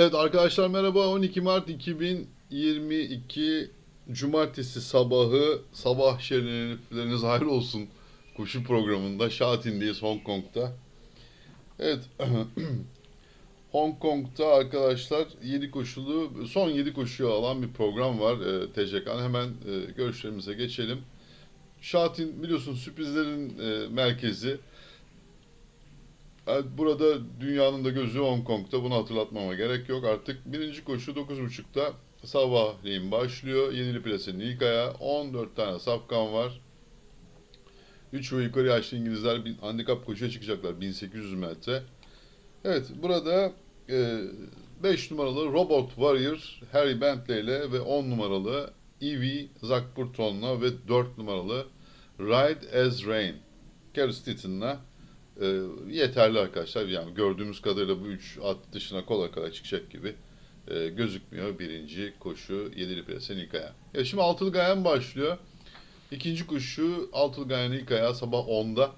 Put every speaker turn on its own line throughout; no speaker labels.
Evet arkadaşlar merhaba 12 Mart 2022 Cumartesi sabahı sabah şerifleriniz hayır olsun koşu programında Şatin'deyiz Hong Kong'da. Evet Hong Kong'da arkadaşlar 7 koşulu son 7 koşuyu alan bir program var e, TCK'nın hemen e, görüşlerimize geçelim. Şatin biliyorsun sürprizlerin e, merkezi. Evet, Burada dünyanın da gözü Hong Kong'da. Bunu hatırlatmama gerek yok. Artık birinci koşu 9.30'da sabahleyin başlıyor. Yenili Plesa'nın ilk ayağı. 14 tane safkan var. 3 ve yukarı yaşlı İngilizler bir handikap koşuya çıkacaklar. 1800 metre. Evet burada 5 numaralı Robot Warrior Harry Bentley ile ve 10 numaralı Evie Zach Burton'la ve 4 numaralı Ride as Rain Gary Stitton'la e, yeterli arkadaşlar. Yani gördüğümüz kadarıyla bu üç at dışına kolay kolay çıkacak gibi e, gözükmüyor. Birinci koşu Yedili Plesen ilk ayağı. Ya şimdi altılı gayen başlıyor. İkinci koşu altılı gayen ilk ayağı sabah 10'da.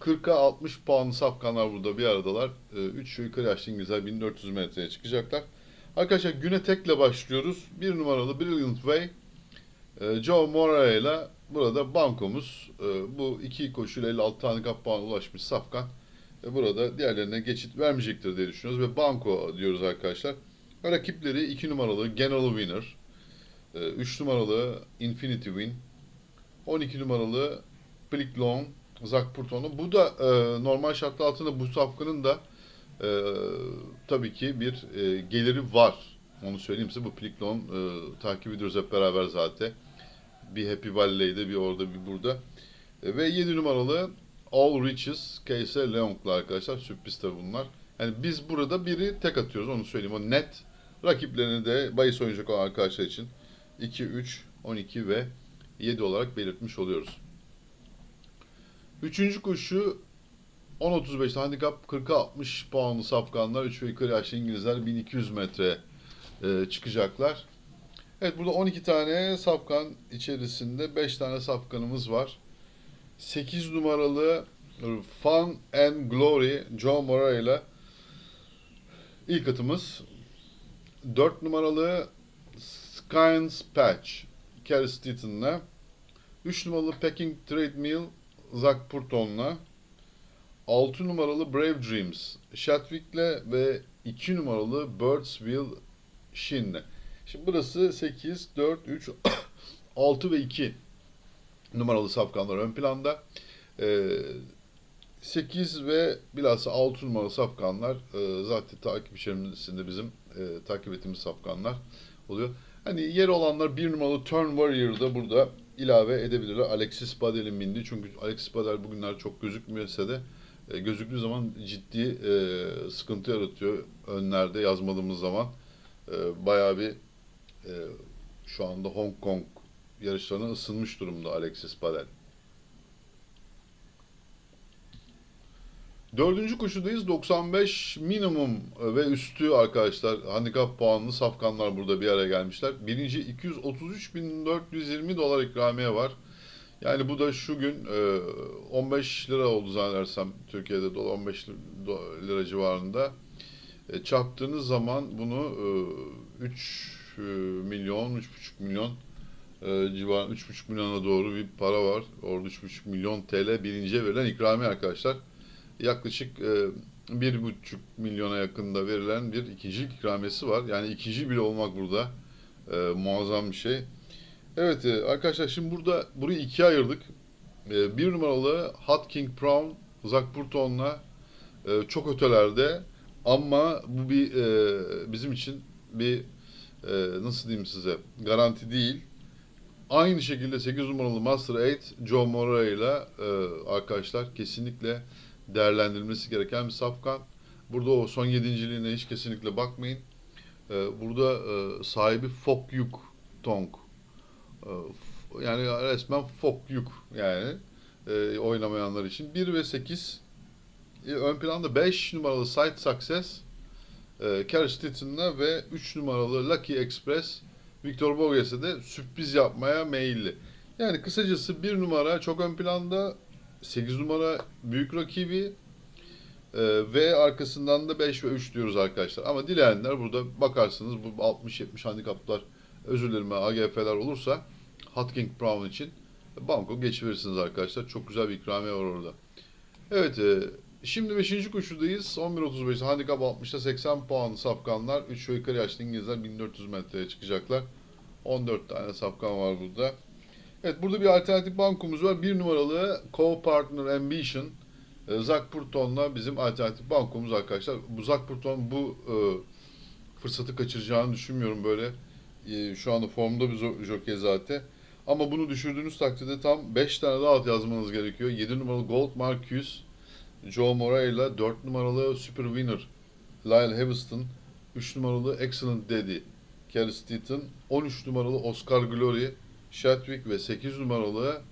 40'a 60 puanlı safkanlar burada bir aradalar. 3 yukarı yaşlı İngilizler 1400 metreye çıkacaklar. Arkadaşlar güne tekle başlıyoruz. Bir numaralı Brilliant Way. e, Joe Moreira ile burada bankomuz. e, Bu iki koşuyla 56 tane kap puana ulaşmış safkan. E, Burada diğerlerine geçit vermeyecektir diye düşünüyoruz ve banko diyoruz arkadaşlar. Rakipleri 2 numaralı General Winner, 3 numaralı Infinity Win, 12 numaralı Plick Long, Zach Purton'u. Bu da e, normal şartlar altında bu safkanın da e, tabii ki bir e, geliri var. Onu söyleyeyim size. Bu Plick Long e, takip ediyoruz hep beraber zaten. Bir Happy Valley'de bir orada bir burada. E, ve 7 numaralı All Riches Kayser Leong'la arkadaşlar. Sürpriz tabii bunlar. Yani biz burada biri tek atıyoruz onu söyleyeyim. O net rakiplerini de bahis oynayacak olan arkadaşlar için 2, 3, 12 ve 7 olarak belirtmiş oluyoruz. Üçüncü koşu 10.35'te handikap 40'a 60 puanlı safkanlar 3 ve yukarı yaşlı İngilizler 1200 metre e, çıkacaklar. Evet burada 12 tane safkan içerisinde 5 tane safkanımız var. 8 numaralı Fun and Glory Joe Moreira ile ilk atımız. 4 numaralı Skynes Patch Kerry Stitton'la 3 numaralı Peking Treadmill Zach Purton'la 6 numaralı Brave Dreams Shatwick'le ve 2 numaralı Birdsville Shin'le. Şimdi burası 8, 4, 3, 6 ve 2 numaralı safkanlar ön planda. Ee, 8 ve bilhassa 6 numaralı safkanlar e, zaten takip içerisinde bizim e, takip ettiğimiz safkanlar oluyor. Hani yer olanlar bir numaralı Turn Warrior'da burada ilave edebilirler. Alexis Badel'in bindi. Çünkü Alexis Badel bugünler çok gözükmüyorsa da e, zaman ciddi e, sıkıntı yaratıyor önlerde yazmadığımız zaman. E, bayağı bir e, şu anda Hong Kong yarışlarına ısınmış durumda Alexis Badel. Dördüncü koşudayız. 95 minimum ve üstü arkadaşlar. Handikap puanlı safkanlar burada bir araya gelmişler. Birinci 233.420 dolar ikramiye var. Yani bu da şu gün e, 15 lira oldu zannedersem Türkiye'de dolar 15 lira civarında. E, çarptığınız zaman bunu e, 3 e, milyon, 3,5 milyon e, civarı 3,5 milyona doğru bir para var. Orada 3,5 milyon TL birinciye verilen ikramiye arkadaşlar yaklaşık e, bir buçuk milyona yakında verilen bir ikincilik ikramiyesi var. Yani ikinci bile olmak burada e, muazzam bir şey. Evet e, arkadaşlar şimdi burada burayı ikiye ayırdık. E, bir numaralı Hot King Brown Zach Burton'la e, çok ötelerde ama bu bir e, bizim için bir e, nasıl diyeyim size garanti değil. Aynı şekilde 8 numaralı Master 8 Joe Moreira ile e, arkadaşlar kesinlikle değerlendirilmesi gereken bir safkan. Burada o son yedinciliğine hiç kesinlikle bakmayın. Ee, burada e, sahibi Fok Yuk Tong. F- yani resmen Fok Yuk yani e, oynamayanlar için. 1 ve 8 e, ön planda 5 numaralı Side Success e, Kerry Stitton'la ve 3 numaralı Lucky Express Victor Boges'e de sürpriz yapmaya meyilli. Yani kısacası bir numara çok ön planda 8 numara büyük rakibi Ee, ve arkasından da 5 ve 3 diyoruz arkadaşlar. Ama dileyenler burada bakarsınız bu 60-70 handikaplar özür dilerim AGF'ler olursa Hotking Brown için banko geçiverirsiniz arkadaşlar. Çok güzel bir ikramiye var orada. Evet e, şimdi 5. koşudayız. 11.35 handikap 60'ta 80 puan safkanlar. 3 ve yukarı yaşlı İngilizler 1400 metreye çıkacaklar. 14 tane safkan var burada. Evet burada bir alternatif bankomuz var. Bir numaralı Co-Partner Ambition. E, Zach Purton'la bizim alternatif bankomuz arkadaşlar. Bu Zach Purton bu e, fırsatı kaçıracağını düşünmüyorum böyle. E, şu anda formda bir jockey zaten. Ama bunu düşürdüğünüz takdirde tam 5 tane daha at yazmanız gerekiyor. 7 numaralı Gold Marcus, Joe Morella, 4 numaralı Super Winner, Lyle Heviston, 3 numaralı Excellent Daddy, Kelly Steaton, 13 numaralı Oscar Glory, Shadwick ve 8 numaralı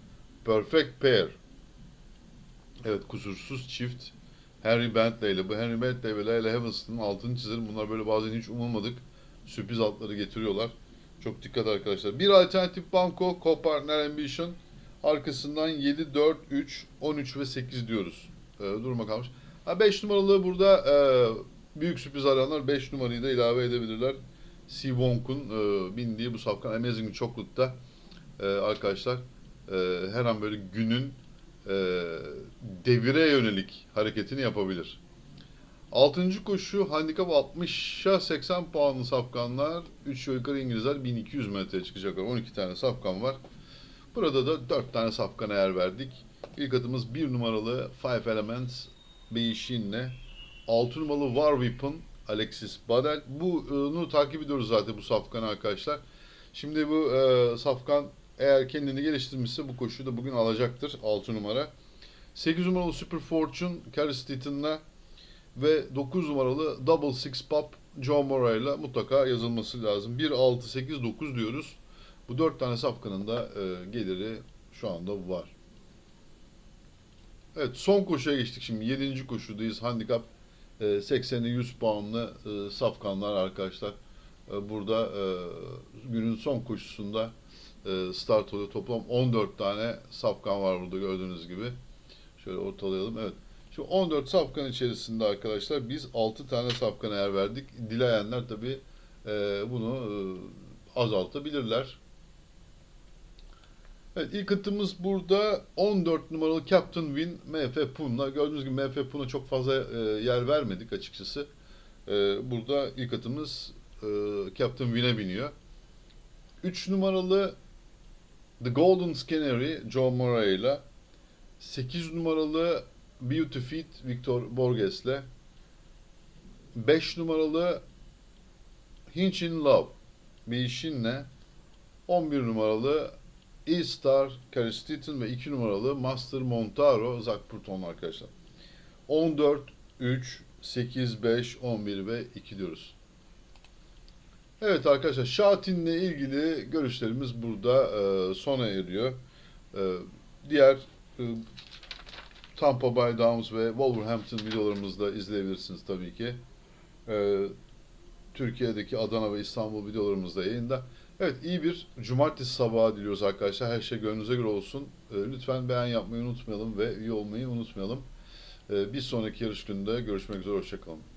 Perfect Pair. Evet kusursuz çift Henry Bentley ile bu Henry Bentley ve Lyle Heviston'ın altını çizelim. Bunlar böyle bazen hiç umulmadık sürpriz atları getiriyorlar. Çok dikkat arkadaşlar. Bir alternatif banko Co-Partner Ambition arkasından 7, 4, 3, 13 ve 8 diyoruz. Ee, duruma kalmış. Ha 5 numaralı burada e, büyük sürpriz arayanlar 5 numarayı da ilave edebilirler. Si Wonk'un e, bindiği bu safkan Amazing Chocolate'da e, arkadaşlar e, her an böyle günün e, devire yönelik hareketini yapabilir. Altıncı koşu handikap 60'a 80 puanlı safkanlar. 3 yukarı İngilizler 1200 metreye çıkacaklar. 12 tane safkan var. Burada da 4 tane safkana yer verdik. İlk atımız 1 numaralı Five Elements Beyşin'le. 6 numaralı War Weapon Alexis Badel. Bunu takip ediyoruz zaten bu safkanı arkadaşlar. Şimdi bu e, safkan eğer kendini geliştirmişse bu koşuyu da bugün alacaktır 6 numara. 8 numaralı Super Fortune Carrie Steaton'la ve 9 numaralı Double Six Pop Joe Moray'la mutlaka yazılması lazım. 1, 6, 8, 9 diyoruz. Bu 4 tane safkanın da e, geliri şu anda var. Evet son koşuya geçtik şimdi. 7. koşudayız. Handikap e, 80'e 100 puanlı e, safkanlar arkadaşlar. E, burada e, günün son koşusunda start oluyor. Toplam 14 tane safkan var burada gördüğünüz gibi. Şöyle ortalayalım. Evet. Şu 14 safkan içerisinde arkadaşlar biz 6 tane safkana yer verdik. Dileyenler tabi bunu azaltabilirler. Evet ilk atımız burada 14 numaralı Captain Win MF Pun'la. Gördüğünüz gibi MF Pun'a çok fazla e, yer vermedik açıkçası. E, burada ilk atımız e, Captain Win'e biniyor. 3 numaralı The Golden Canary Joe Moray'la 8 numaralı Beauty Fit Victor Borges'le 5 numaralı Hinch in Love Beyşin'le 11 numaralı E-Star Carrie Steaton ve 2 numaralı Master Montaro Zach Purton arkadaşlar. 14, 3, 8, 5, 11 ve 2 diyoruz. Evet arkadaşlar Şatin'le ilgili görüşlerimiz burada e, sona eriyor. E, diğer e, Tampa Bay Downs ve Wolverhampton videolarımızda izleyebilirsiniz tabii ki. Ee, Türkiye'deki Adana ve İstanbul videolarımız da yayında. Evet iyi bir cumartesi sabahı diliyoruz arkadaşlar. Her şey gönlünüze göre olsun. Ee, lütfen beğen yapmayı unutmayalım ve üye olmayı unutmayalım. Ee, bir sonraki yarış gününde görüşmek üzere. Hoşçakalın.